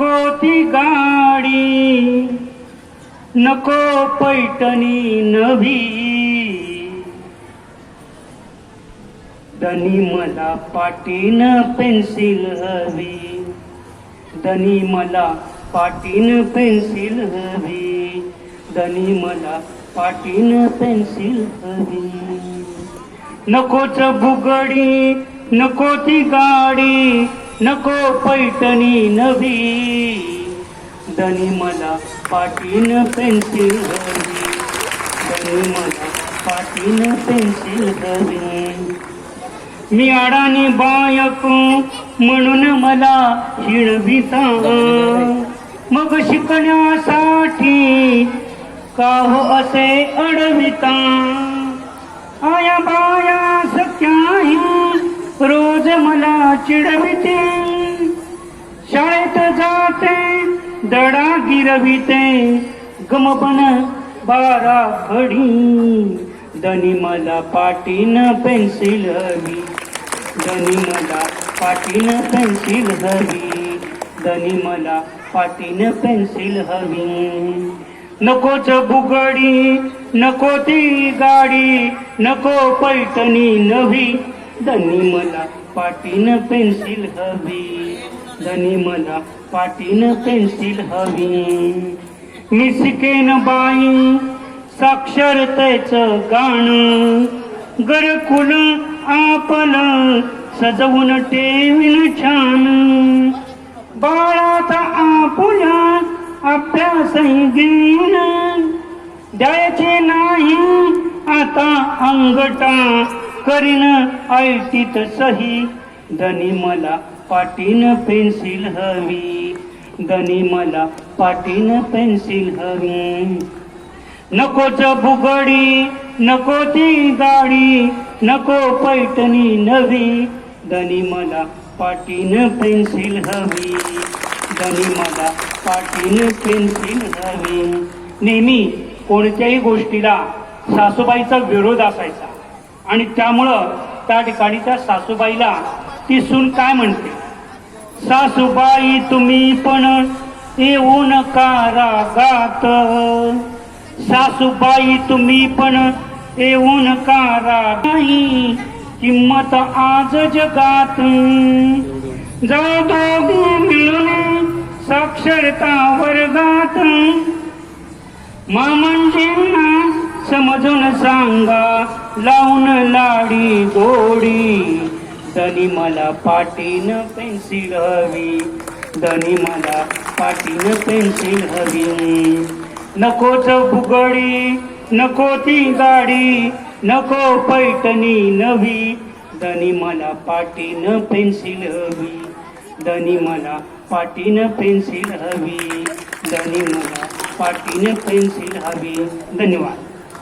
नको ती गाडी. नको पैठणी नवी. धनी मला पाटीन पेन्सिल हवी. धनी मला पाटीन पेन्सिल हवी. दनी मला पाटीन पेन्सिल हवी. नकोच बुगडी नको ती गाडी. नको पैठणी नवी. दनी मला पाटीन पेन्सिल हवी दनी मला पाटीन पेन्सिल हवी मी अडाणी बायक म्हणून मला हिणविता मग शिकण्यासाठी का हो असे अडविता? आया बाया सख्याही रोज मला चिडविते शाळेत जाते दडा गिरविते गमपण बारा घडी. दनी मला पाटीन पेन्सिल हवी. दनी मला पाटीन पेन्सिल हवी. दनी मला पाटीन पेन्सिल हवी. नकोच बुगडी नको ती गाडी नको पैठणी नवी. दनी मला पाटीन पेन्सिल हवी. धनी मला पाटीन पेन्सिल हवी. मी शिकेन बाई साक्षरतेच गाणं. गरकुल आपल सजवून ठेवीन छान. बाळाचा आपुल्या अभ्यास घेऊन द्यायचे नाही आता अंगटा करीन आयटीत सही. दनी मला पाटीन पेन्सिल हवी. दनी मला पाटीन पेन्सिल हवी. नकोच बुगडी नको ती गाडी नको पैठणी नवी. दनी मला पाटीन पेन्सिल हवी. दनी मला पाटीन पेन्सिल हवी. नेहमी कोणत्याही गोष्टीला सासूबाईचा विरोध असायचा. आणि त्यामुळं त्या ठिकाणी त्या सासूबाईला ती सून काय म्हणते? सासूबाई तुम्ही पण येऊ नका रागात. सासूबाई तुम्ही पण येऊ नका रागाई किंमत आज जगात. जाऊ दोघे मिळून साक्षरता वर्गात. मामंजींना समजून सांगा लावून लाडी गोडी दनी मला पाटीन पेन्सिल हवी. दनी मला पाटीन पेन्सिल हवी. नकोच फुगडी नको ती गाडी नको पैठणी नवी. दनी मला पाटीन पेन्सिल हवी. दनी मला पाटीन पेन्सिल हवी. दनी मला पाटीन पेन्सिल हवी. धन्यवाद.